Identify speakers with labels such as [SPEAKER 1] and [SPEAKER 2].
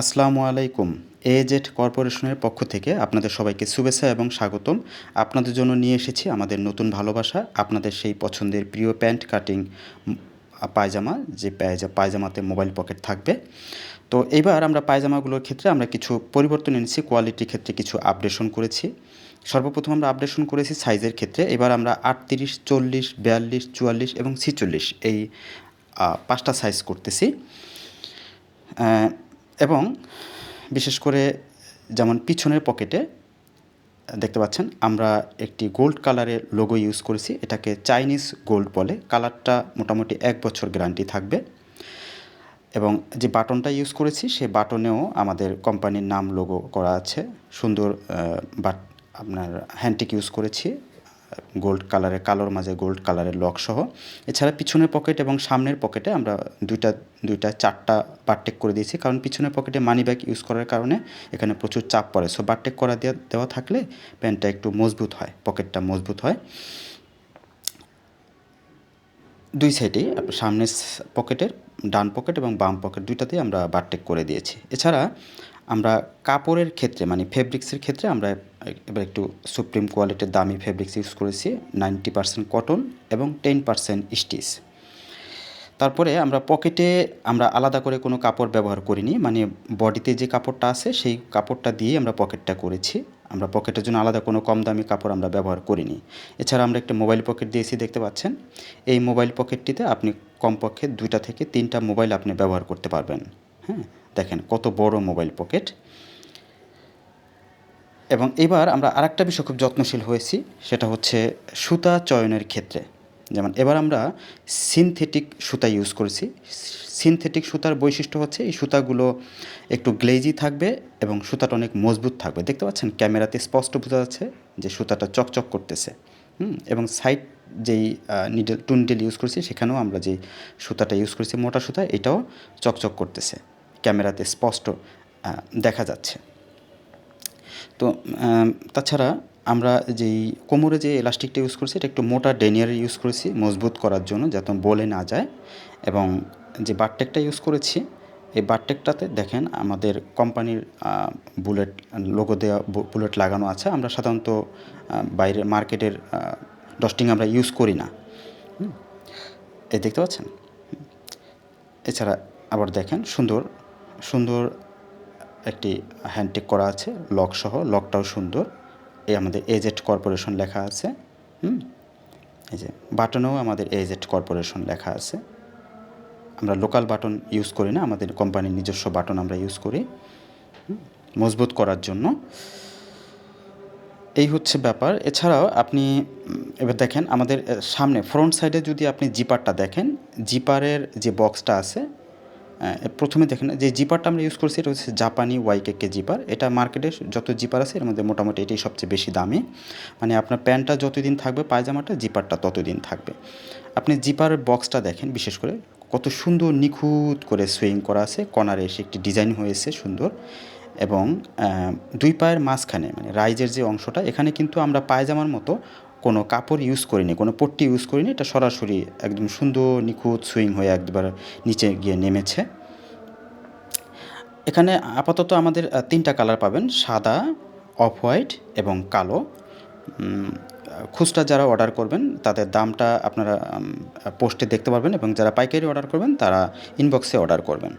[SPEAKER 1] আসসালামু আলাইকুম, এজেড কর্পোরেশনের পক্ষ থেকে আপনাদের সবাইকে শুভেচ্ছা এবং স্বাগতম। আপনাদের জন্য নিয়ে এসেছি আমাদের নতুন ভালোবাসা, আপনাদের সেই পছন্দের প্রিয় প্যান্ট কাটিং পায়জামা, যে পায়জা, পায়জামাতে মোবাইল পকেট থাকবে। তো এবার আমরা পায়জামাগুলোর ক্ষেত্রে আমরা কিছু পরিবর্তন এনেছি, কোয়ালিটির ক্ষেত্রে কিছু আপডেশন করেছি। সর্বপ্রথম আমরা আপডেশন করেছি সাইজের ক্ষেত্রে, এবার আমরা আটত্রিশ, চল্লিশ, বিয়াল্লিশ, চুয়াল্লিশ এবং ছিচল্লিশ এই পাঁচটা সাইজ করতেছি। এবং বিশেষ করে যেমন পিছনের পকেটে, দেখতে পাচ্ছেন, আমরা একটি গোল্ড কালারের লোগো ইউজ করেছি, এটাকে চাইনিজ গোল্ড বলে। কালারটা মোটামুটি এক বছর গ্যারান্টি থাকবে। এবং যে বাটনটা ইউজ করেছি সেই বাটনেও আমাদের কোম্পানির নাম লোগো করা আছে। সুন্দর বাট আপনার হ্যান্ডটিক ইউজ করেছি। গোল্ড কালারের কালোর মাঝে গোল্ড কালারের লক সহ। এছাড়া পিছনের পকেট এবং সামনের পকেটে আমরা দুইটা দুইটা, চারটা বারটেক করে দিয়েছি। কারণ পিছনের পকেটে মানি ব্যাগ ইউজ করার কারণে এখানে প্রচুর চাপ পড়ে। সো বারটেক করা দেওয়া দেওয়া থাকলে প্যান্টটা একটু মজবুত হয় পকেটটা মজবুত হয়। দুই সাইডেই সামনের পকেটের ডান পকেট এবং বাম পকেট দুইটাতেই আমরা বারটেক করে দিয়েছি। এছাড়া আমরা কাপড়ের ক্ষেত্রে মানে ফেব্রিক্সের ক্ষেত্রে আমরা এবার একটু সুপ্রিম কোয়ালিটির দামি ফেব্রিক্স ইউজ করেছি নাইনটি পার্সেন্ট কটন এবং টেন পার্সেন্ট স্টিচ তারপরে আমরা পকেটে আমরা আলাদা করে কোনো কাপড় ব্যবহার করিনি মানে বডিতে যে কাপড়টা আছে সেই কাপড়টা দিয়ে আমরা পকেটটা করেছি। আমরা পকেটের জন্য আলাদা কোনো কম দামি কাপড় আমরা ব্যবহার করিনি। এছাড়া আমরা একটা মোবাইল পকেট দিয়েছি, দেখতে পাচ্ছেন? এই মোবাইল পকেটটিতে আপনি কমপক্ষে দুইটা থেকে তিনটা মোবাইল আপনি ব্যবহার করতে পারবেন। হ্যাঁ দেখেন কত বড় মোবাইল পকেট এবং এবার আমরা আরেকটা বিষয় খুব যত্নশীল হয়েছি, সেটা হচ্ছে সুতা চয়নের ক্ষেত্রে। যেমন এবার আমরা সিনথেটিক সুতা ইউজ করেছি। সিনথেটিক সুতার বৈশিষ্ট্য হচ্ছে এই সুতাগুলো একটু গ্লেজি থাকবে এবং সুতাটা অনেক মজবুত থাকবে। দেখতে পাচ্ছেন? ক্যামেরাতে স্পষ্ট বোঝা যাচ্ছে যে সুতাটা চকচক করতেছে। হুম? এবং সাইড যেই নিডেল টু নিডেল ইউজ করেছি, সেখানেও আমরা যেই সুতাটা ইউজ করেছি, মোটা সুতা, এটাও চকচক করতেছে। ক্যামেরাতে স্পষ্ট দেখা যাচ্ছে। তো তাছাড়া আমরা যেই কোমরে যে এলাস্টিকটা ইউজ করছি, এটা একটু মোটা ডেনিয়ার ইউজ করেছি মজবুত করার জন্য, যাতে বলে না যায়। এবং যে বারটেকটা ইউজ করেছি, এই বারটেকটাতে দেখেন আমাদের কোম্পানির বুলেট লোগো দেওয়া বুলেট লাগানো আছে। আমরা সাধারণত বাইরের মার্কেটের ডস্টিং আমরা ইউজ করি না। এই দেখতে পাচ্ছেন? এছাড়া আবার দেখেন সুন্দর সুন্দর একটি হ্যান্ডটেক করা আছে লক সহ লকটাও সুন্দর। এই আমাদের এজেট কর্পোরেশন লেখা আছে, হুম? এই যে, বাটনেও আমাদের এজেট কর্পোরেশন লেখা আছে। আমরা লোকাল বাটন ইউজ করি না, আমাদের কোম্পানির নিজস্ব বাটন আমরা ইউজ করি মজবুত করার জন্য। এই হচ্ছে ব্যাপার। এছাড়াও আপনি এবার দেখেন আমাদের সামনে ফ্রন্ট সাইডে যদি আপনি জিপারটা দেখেন জিপারের যে বক্সটা আছে প্রথমে দেখেন যে জিপারটা আমরা ইউজ করছি, এটা হচ্ছে জাপানি ওয়াইকেকে জিপার। এটা মার্কেটে যত জিপার আছে, এর মধ্যে মোটামুটি এটাই সবচেয়ে বেশি দামি। মানে আপনার প্যান্টটা যতদিন থাকবে, পায়জামাটা, জিপারটা ততদিন থাকবে। আপনি জিপারের বক্সটা দেখেন, বিশেষ করে কত সুন্দর নিখুঁত করে সুইং করা আছে, কর্নারে এসে একটি ডিজাইন হয়েছে সুন্দর। এবং দুই পায়ের মাঝখানে মানে রাইজের যে অংশটা, এখানে কিন্তু আমরা পায়জামার মতো কোনো কাপড় ইউজ করিনি, কোনো পট্টি ইউজ করিনি, এটা সরাসরি একদম সুন্দর নিখুঁত সুইং হয়ে একবার নিচে গিয়ে নেমেছে। এখানে আপাতত আমাদের তিনটা কালার পাবেন, সাদা অফ হোয়াইট এবং কালো। খুচরা যারা অর্ডার করবেন, তাদের দামটা আপনারা পোস্টে দেখতে পারবেন এবং যারা পাইকারি অর্ডার করবেন, তারা ইনবক্সে অর্ডার করবেন।